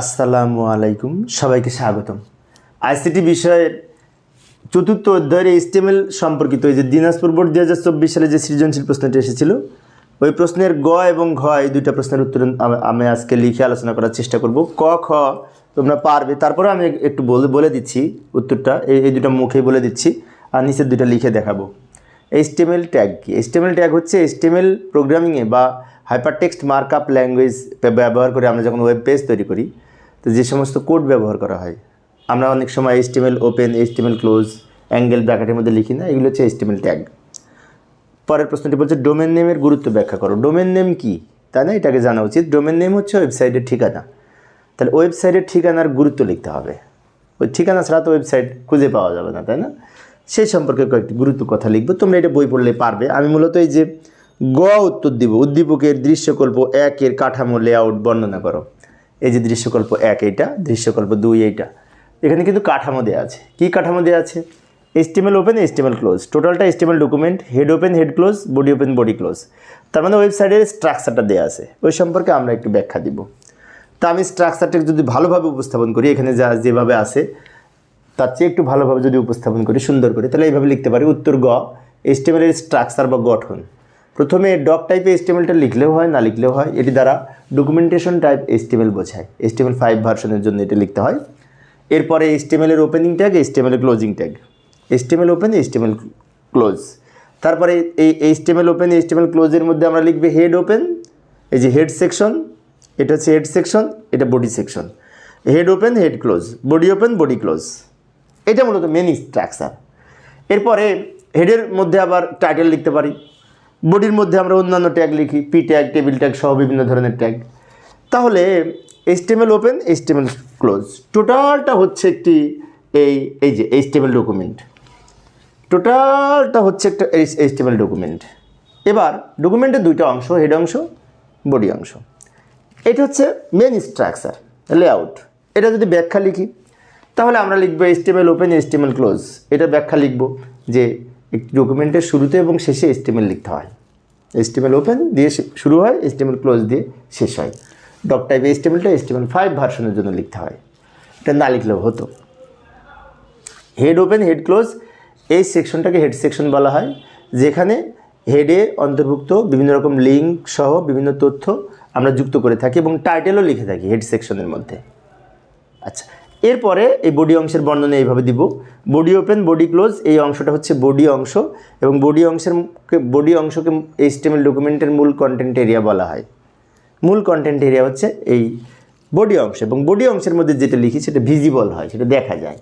আসসালামু আলাইকুম, সবাইকে স্বাগতম। আইসিটি বিষয়ের চতুর্থ অধ্যায়ের এইচটিএমএল সম্পর্কিত এই যে দিনাজপুর বোর্ড দু হাজার চব্বিশ সালে যে সৃজনশীল প্রশ্নটি এসেছিল, ওই প্রশ্নের গ এবং ঘ, এই দুইটা প্রশ্নের উত্তর আমি- আজকে লিখে আলোচনা করার চেষ্টা করব। ক, খ, তোমরা পারবে। তারপরে আমি একটু বলে বলে দিচ্ছি উত্তরটা। এই এই দুটো মুখেই বলে দিচ্ছি, আর নিচের দুটো লিখে দেখাবো। এইচটিএমএল ট্যাগ কি? এইচটিএমএল ট্যাগ হচ্ছে এইচটিএমএল প্রোগ্রামিংয়ে বা হাইপারটেক্সট মার্কআপ ল্যাঙ্গুয়েজ ব্যবহার করে আমরা যখন ওয়েব পেজ তৈরি করি তো যে সমস্ত কোড ব্যবহার করা হয়, আমরা অনেক সময় HTML open HTML close angle ব্র্যাকেটের মধ্যে লিখি না, এগুলো হচ্ছে এইচটিএমএল ট্যাগ পরের প্রশ্নটি বলছে ডোমেন নেমের গুরুত্ব ব্যাখ্যা করো। ডোমেন নেম কি? তাই না, এটাকে জানা উচিত। ডোমেন নেম হচ্ছে ওয়েবসাইটের ঠিকানা। তাহলে ওয়েবসাইটের ঠিকানার গুরুত্ব লিখতে হবে। ওই ঠিকানা ছাড়া তো ওয়েবসাইট খুঁজে পাওয়া যাবে না, তাই না? সেই সম্পর্কে কয়েকটি গুরুত্ব কথা লিখব। তোমরা এটা বই পড়লে পারবে। আমি মূলত এই যে গ উত্তর দিব। উদ্দীপকের দৃশ্যকল্প একের কাঠামো লেআউট বর্ণনা করো। এই যে দৃশ্যকল্প এক এইটা, দৃশ্যকল্প দুই এইটা। এখানে কিন্তু কাঠামো দেওয়া আছে। কী কাঠামো দেওয়া আছে? এস্টিমেল ওপেন এস্টিমেল ক্লোজ টোটালটা HTML document head open head close body open body close তার মানে ওয়েবসাইটের স্ট্রাকচারটা দেওয়া আছে। ওই সম্পর্কে আমরা একটু ব্যাখ্যা দিব। তা আমি স্ট্রাকচারটাকে যদি ভালোভাবে উপস্থাপন করি, এখানে যা যেভাবে আছে, তার চেয়ে একটু ভালোভাবে যদি উপস্থাপন করি, সুন্দর করে, তাহলে এইভাবে লিখতে পারি, উত্তর গ এস্টিমেলের স্ট্রাকচার বা গঠন। প্রথমে ডক টাইপে এস্টিমেলটা লিখলেও হয়, না লিখলেও হয়, এটি দ্বারা ডকুমেন্টেশন টাইপ এস্টিমেল বোঝায়। এস্টিমেল ফাইভ ভার্সনের জন্য এটা লিখতে হয়। এরপরে এস্টিমেলের opening tag এস্টিমেলের closing tag HTML open HTML close তারপরে এই এইচটিএমএল ওপেন এইচটিএমএল ক্লোজের মধ্যে আমরা লিখবে হেড ওপেন এই যে হেড সেকশন এটা হচ্ছে হেড সেকশন এটা body section head open head close body open body close এটা মূলত মেন স্ট্রাকচার এরপরে হেডের মধ্যে আবার টাইটেল লিখতে পারি। বডির মধ্যে আমরা অন্যান্য ট্যাগ লিখি পি ট্যাগ টেবিল ট্যাগ সহ বিভিন্ন ধরনের ট্যাগ তাহলে এইচটিএমএল ওপেন এইচটিএমএল ক্লোজ টোটালটা হচ্ছে একটি এই এই যে এইচটিএমএল ডকুমেন্ট টোটালটা হচ্ছে একটা এইচটিএমএল ডকুমেন্ট এবার ডকুমেন্টের দুইটা অংশ হেড অংশ বডি অংশ। এটা হচ্ছে মেন স্ট্রাকচার লেআউট এটা যদি ব্যাখ্যা লিখি, তাহলে আমরা লিখব এইচটিএমএল ওপেন এইচটিএমএল ক্লোজ এটা ব্যাখ্যা লিখব যে একটি ডকুমেন্টের শুরুতে এবং শেষে এইচটিএমএল লিখতে হয়। এস্টিমেল ওপেন দিয়ে শুরু হয় এইচটিএমএল ক্লোজ দিয়ে শেষ হয়। ডক টাইপ এইচটিএমএলটা এইচটিএমএল ফাইভ ভার্সনের জন্য লিখতে হয়। এটা না লিখলেও হতো। হেড ওপেন হেড ক্লোজ এই সেকশনটাকে হেড সেকশন বলা হয়, যেখানে হেডে অন্তর্ভুক্ত বিভিন্ন রকম লিঙ্ক সহ বিভিন্ন তথ্য আমরা যুক্ত করে থাকি এবং টাইটেলও লিখে থাকি হেড সেকশনের মধ্যে। আচ্ছা এরপরে এই বডি অংশের বর্ণনা এইভাবে দিব। বডি ওপেন বডি ক্লোজ এই অংশটা হচ্ছে বডি অংশ এবং বডি অংশের বডি অংশকে এইচটিএমএল ডকুমেন্টের মূল কন্টেন্ট এরিয়া বলা হয়। মূল কন্টেন্ট এরিয়া হচ্ছে এই বডি অংশ এবং বডি অংশের মধ্যে যেটা লিখি সেটা ভিজিবল হয়, সেটা দেখা যায়।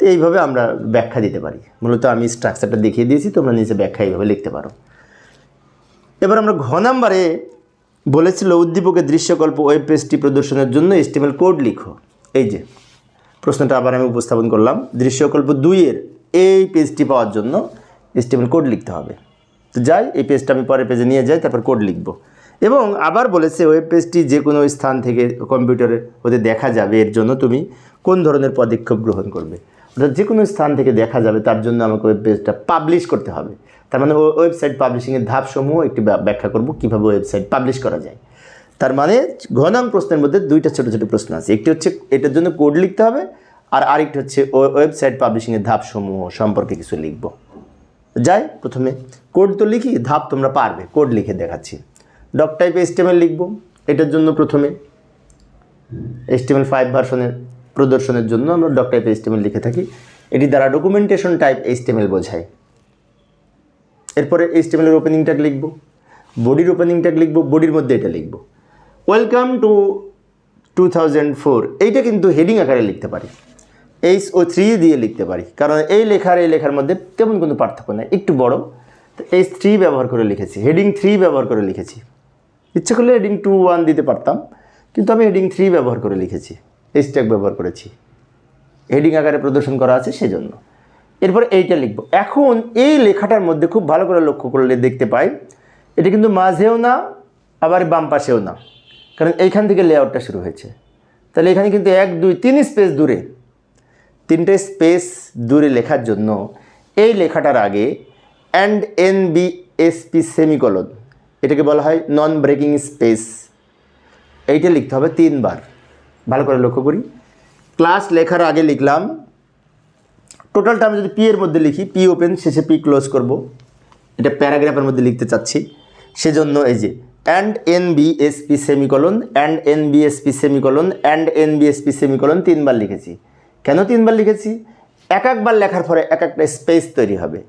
তো এইভাবে আমরা ব্যাখ্যা দিতে পারি। মূলত আমি স্ট্রাকচারটা দেখিয়ে দিয়েছি, তোমরা নিজে ব্যাখ্যা এইভাবে লিখতে পারো। এবার আমরা ঘ নাম্বারে বলেছিল উদ্দীপকের দৃশ্যকল্প ওয়েব পেজটি প্রদর্শনের জন্য এস্টিমেল কোড লিখো। এই যে প্রশ্নটা আবার আমি উপস্থাপন করলাম। দৃশ্যকল্প দুইয়ের এই পেজটি পাওয়ার জন্য এস্টিমেল কোড লিখতে হবে। তো যাই, এই পেজটা আমি পরের পেজে নিয়ে যাই, তারপর কোড লিখব। এবং আবার বলেছে ওয়েব পেজটি যে কোনো স্থান থেকে কম্পিউটারে হতে দেখা যাবে। এর জন্য তুমি কোন ধরনের পদক্ষেপ গ্রহণ করবে? অর্থাৎ যে কোনো স্থান থেকে দেখা যাবে, তার জন্য আমাকে ওয়েব পেজটা পাবলিশ করতে হবে। তার মানে ওয়েবসাইট পাবলিশিংয়ের ধাপসমূহ একটি ব্যা- ব্যাখ্যা করব, কীভাবে ওয়েবসাইট পাবলিশ করা যায়। তার মানে ঘনাং প্রশ্নের মধ্যে দুইটা ছোটো ছোটো প্রশ্ন আছে। একটি হচ্ছে এটার জন্য কোড লিখতে হবে, আর আরেকটি হচ্ছে ওয়ে- ওয়েবসাইট পাবলিশিংয়ের ধাপসমূহ সম্পর্কে কিছু লিখব। যাই, প্রথমে কোড তো লিখি, ধাপ তোমরা পারবে কোড লিখে দেখাচ্ছি। ডক টাইপ এস্টিমেল লিখব, এটার জন্য প্রথমে এস্টিমেল ফাইভ ভার্সনের প্রদর্শনের জন্য আমরা ডক টাইপ এস্টিমেল লিখে থাকি। এটি দ্বারা ডকুমেন্টেশন টাইপ এস্টিমেল বোঝায়। এরপরে এস্টেমেলের ওপেনিং ট্যাগ লিখব বডির ওপেনিং ট্যাগ লিখব বডির মধ্যে এটা লিখব। Welcome to two thousand four এইটা কিন্তু হেডিং আকারে লিখতে পারি। এইচ ও থ্রি দিয়ে লিখতে পারি। কারণ এই লেখার এই লেখার মধ্যে তেমন কোনো পার্থক্য নেই। একটু বড়। তো এইচ থ্রি ব্যবহার করে লিখেছি। হেডিং থ্রি ব্যবহার করে লিখেছি। ইচ্ছে করলে হেডিং টু ওয়ান দিতে পারতাম। কিন্তু আমি হেডিং থ্রি ব্যবহার করে লিখেছি। এইচ ট্যাগ ব্যবহার করেছি। হেডিং আকারে প্রদর্শন করা আছে সেজন্য। এরপর এইটা লিখব। এখন এই লেখাটার মধ্যে খুব ভালো করে লক্ষ্য করলে দেখতে পাই, এটা কিন্তু মাঝেও না, আবার বাম পাশেও না। কারণ এইখান থেকে লেআউটটা শুরু হয়েছে। তাহলে এখানে কিন্তু এক, দুই, তিন স্পেস দূরে। তিনটে স্পেস দূরে লেখার জন্য এই লেখাটার আগে and N B S P semicolon এটাকে বলা হয় নন ব্রেকিং স্পেস এইটা লিখতে হবে তিনবার। ভালো করে লক্ষ্য করি। ক্লাস লেখার আগে লিখলাম। টোটালটা আমি যদি পি এর মধ্যে লিখি পি ওপেন শেষে পি ক্লোজ করব। এটা প্যারাগ্রাফের মধ্যে লিখতে চাচ্ছি। সেজন্য এই যে and N B S P semicolon and N B S P semicolon and N B S P semicolon তিনবার লিখেছি। কেন তিনবার লিখেছি? এক একবার লেখার পরে এক একটা স্পেস তৈরি হবে।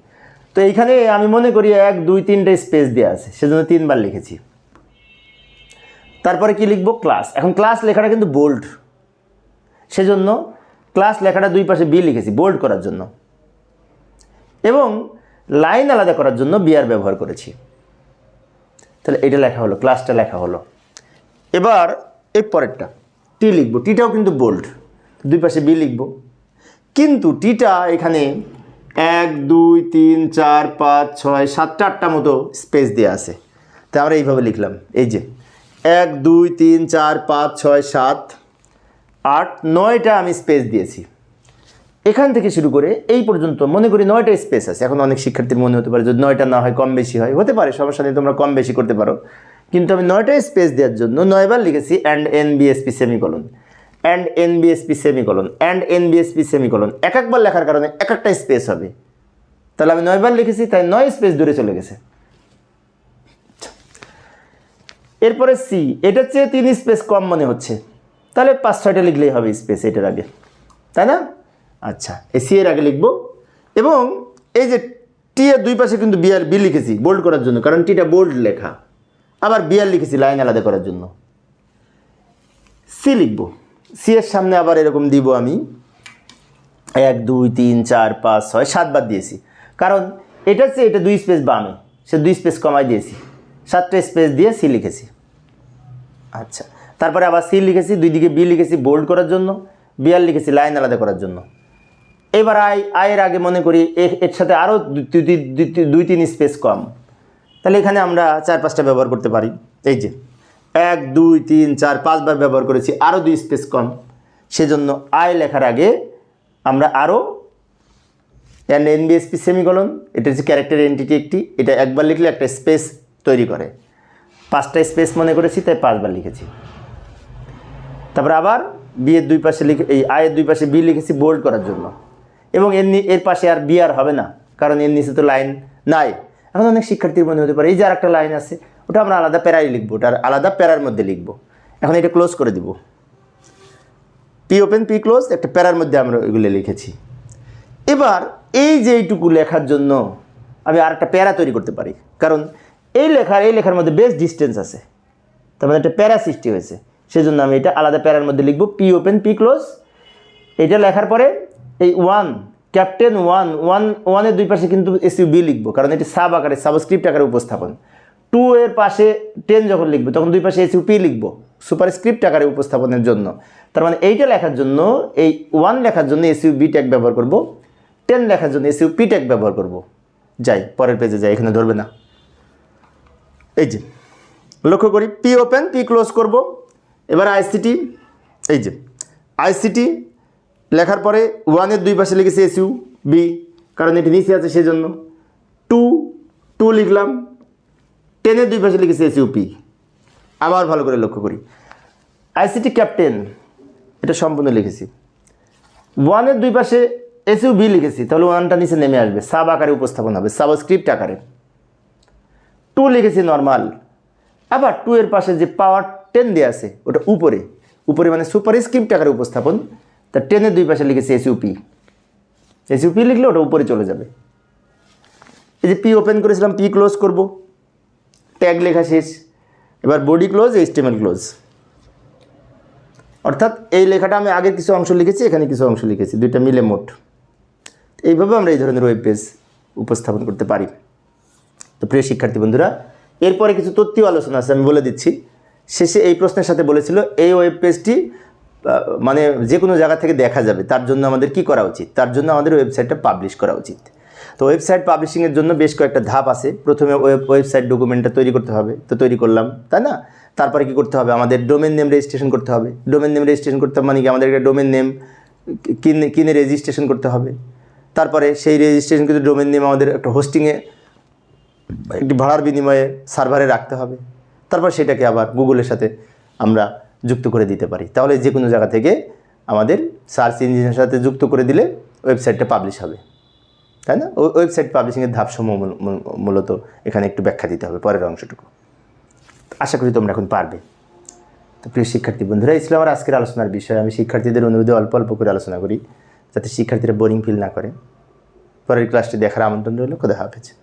তো এইখানে আমি মনে করি এক, দুই, তিনটে স্পেস দেওয়া আছে, সেজন্য তিনবার লিখেছি। তারপরে কি লিখব? ক্লাস এখন ক্লাস লেখাটা কিন্তু বোল্ড সেজন্য ক্লাস লেখাটা দুই পাশে বি লিখেছি বোল্ড করার জন্য। এবং লাইন আলাদা করার জন্য বিয়ার ব্যবহার করেছি। তাহলে এটা লেখা হলো ক্লাসটা লেখা হলো। এবার এই পরেরটা টি লিখব। টিটাও কিন্তু বোল্ড দুই পাশে বি লিখব। কিন্তু টিটা এখানে এক, দুই, তিন, চার, পাঁচ, ছয়, সাতটা, আটটা মতো স্পেস দেওয়া আছে। তা আমরা এইভাবে লিখলাম। এই যে, এক, দুই, তিন, চার, পাঁচ, ছয়, সাত, আট, নয়টা আমি স্পেস দিয়েছি। এখান থেকে শুরু করে এই পর্যন্ত মনে করি নয়টা স্পেস আছে। এখন অনেক শিক্ষার্থীর মনে হতে পারে যদি নয়টা না হয় কম বেশি হয়। হতে পারে, সমস্যা নেই, তোমরা কম বেশি করতে পারো। কিন্তু আমি নয়টা স্পেস দেওয়ার জন্য নয়বার লিখেছি and N BSP semicolon and N BSP semicolon and N BSP semicolon এক একবার লেখার কারণে এক একটা স্পেস হবে। তাহলে আমি নয়বার লিখেছি, তাই নয় স্পেস দূরে চলে গেছে। এরপরে সি এটার চেয়ে তিন স্পেস কম মনে হচ্ছে। তাহলে পাঁচ, ছয়টা লিখলেই হবে স্পেস এটার আগে। তাই না? আচ্ছা এই সি এর আগে লিখব। এবং এই যে টি এর দুই পাশে কিন্তু বিআর বি লিখেছি বোল্ড করার জন্য, কারণ টিটা বোল্ড লেখা। আবার বিআর লিখেছি লাইন আলাদা করার জন্য। সি লিখব। সি এর সামনে আবার এরকম দিব আমি। এক, দুই, তিন, চার, পাঁচ, ছয় সাতবার দিয়েছি। কারণ এটা হচ্ছে এটা দুই স্পেস বামে, সে দুই স্পেস কমাই দিয়েছি। সাতটা স্পেস দিয়ে সি লিখেছি। আচ্ছা তারপরে আবার সি লিখেছি, দুই দিকে বি লিখেছি বোল্ড করার জন্য বিআর লিখেছি লাইন আলাদা করার জন্য। এবার আই আয়ের আগে মনে করি এর সাথে আরও দুই তিন স্পেস কম। তাহলে এখানে আমরা চার, পাঁচটা ব্যবহার করতে পারি। এই যে, এক, দুই, তিন, চার, পাঁচবার ব্যবহার করেছি আরও দুই স্পেস কম। সেজন্য আয় লেখার আগে আমরা আরও অ্যান্ড এনবিএসপি সেমিকলন এটা হচ্ছে ক্যারেক্টার এন্টিটি একটি, এটা একবার লিখলে একটা স্পেস তৈরি করে। পাঁচটা স্পেস মনে করেছি, তাই পাঁচবার লিখেছি। তারপরে আবার বিয়ের দুই পাশে লিখে, এই আয়ের দুই পাশে বি লিখেছি বোল্ড করার জন্য। এবং এর এর পাশে আর বি আর হবে না, কারণ এর নিচে তো লাইন নাই। এখন অনেক শিক্ষার্থীর মনে হতে পারে, এই যে আর একটা লাইন আছে, ওটা আমরা আলাদা প্যারাই লিখব, ওটা আলাদা প্যারার মধ্যে লিখব। এখন এটা ক্লোজ করে দিব। পি ওপেন পি ক্লোজ একটা প্যারার মধ্যে আমরা এগুলো লিখেছি। এবার এই যে এইটুকু লেখার জন্য আমি আর একটা প্যারা তৈরি করতে পারি, কারণ এই লেখার এই লেখার মধ্যে বেশ ডিস্টেন্স আছে। তার মধ্যে একটা প্যারা সৃষ্টি হয়েছে। সেজন্য আমি এটা আলাদা প্যারার মধ্যে লিখব পি ওপেন পি ক্লোজ এটা লেখার পরে এই ওয়ান ক্যাপ্টেন ওয়ান ওয়ান ওয়ানের দুই পাশে কিন্তু এসইউ বি লিখব, কারণ এটি সাব আকারে সাবস্ক্রিপ্ট আকারে উপস্থাপন। টু এর পাশে টেন যখন লিখব, তখন দুই পাশে এসইউ পি লিখব সুপারস্ক্রিপ্ট আকারে উপস্থাপনের জন্য। তার মানে এইটা লেখার জন্য, এই ওয়ান লেখার জন্য এসইউ বি ট্যাগ ব্যবহার করব টেন লেখার জন্য এসইউ পি ট্যাগ ব্যবহার করব। যাই, পরের পেজে যাই, এখানে ধরবে না। এই যে, লক্ষ্য করি পি ওপেন পি ক্লোজ করব। এবার আইসিটি এই যে আইসিটি লেখার পরে ওয়ানের দুই পাশে লিখেছি এসইউ, বি, কারণ এটি নিচে আছে সেজন্য। টু টু লিখলাম, টেনের দুই পাশে লিখেছি এসইউ, পি। আবার ভালো করে লক্ষ্য করি। আইসিটি ক্যাপ্টেন, এটা সম্পূর্ণ লিখেছি। ওয়ানের দুই পাশে এসইউ, বি লিখেছি, তাহলে ওয়ানটা নিচে নেমে আসবে। সাব আকারে উপস্থাপন হবে, সাবস্ক্রিপ্ট আকারে। টু লিখেছি নর্মাল। আবার টু এর পাশে যে পাওয়ার টেন দেওয়া আছে, ওটা উপরে। উপরে মানে সুপার স্ক্রিপ্ট আকারে উপস্থাপন। তা টেনের দুই পাশে লিখেছি এসইউপি এসইউপি লিখলে ওটা উপরে চলে যাবে। এই যে পি ওপেন করেছিলাম পি ক্লোজ করব। ট্যাগ লেখা শেষ। এবার বডি ক্লোজ এইচটিএমএল ক্লোজ অর্থাৎ এই লেখাটা আমি আগের কিছু অংশ লিখেছি, এখানে কিছু অংশ লিখেছি, দুইটা মিলে মোট। এইভাবে আমরা এই ধরনের ওয়েব পেজ উপস্থাপন করতে পারি। তো প্রিয় শিক্ষার্থী বন্ধুরা, এরপরে কিছু তথ্য আলোচনা আছে, আমি বলে দিচ্ছি। শেষে এই প্রশ্নের সাথে বলেছিল, এই ওয়েব পেজটি মানে যে কোনো জায়গা থেকে দেখা যাবে। তার জন্য আমাদের কি করা উচিত? তার জন্য আমাদের ওয়েবসাইটটা পাবলিশ করা উচিত। তো ওয়েবসাইট পাবলিশিংয়ের জন্য বেশ কয়েকটা ধাপ আছে। প্রথমে ওয়েব ওয়েবসাইট ডকুমেন্টটা তৈরি করতে হবে। তো তৈরি করলাম, তাই না? তারপরে কি করতে হবে? আমাদের ডোমেন নেম রেজিস্ট্রেশন করতে হবে। ডোমেন নেম রেজিস্ট্রেশন করতে হবে মানে কি? আমাদের একটা ডোমেন নেম কিনে কিনে রেজিস্ট্রেশন করতে হবে। তারপরে সেই রেজিস্ট্রেশন কিন্তু ডোমেন নেম আমাদের একটা হোস্টিংয়ে একটি ভাড়ার বিনিময়ে সার্ভারে রাখতে হবে। তারপর সেটাকে আবার গুগলের সাথে আমরা যুক্ত করে দিতে পারি। তাহলে যে কোনো জায়গা থেকে আমাদের সার্চ ইঞ্জিনের সাথে যুক্ত করে দিলে ওয়েবসাইটটা পাবলিশ হবে। তাই না? ওয়েবসাইট পাবলিশিংয়ের ধাপসমূহ মূল- মূল- মূলত এখানে একটু ব্যাখ্যা দিতে হবে পরের অংশটুকু। আশা করি তোমরা এখন পারবে। তো প্রিয় শিক্ষার্থী বন্ধুরা ছিল আমার আজকের আলোচনার বিষয়। আমি শিক্ষার্থীদের অনুরোধে অল্প অল্প করে আলোচনা করি, যাতে শিক্ষার্থীরা বোরিং ফিল না করে। পরের ক্লাসটি দেখার আমন্ত্রণ রইল। খোদা হাফেজ।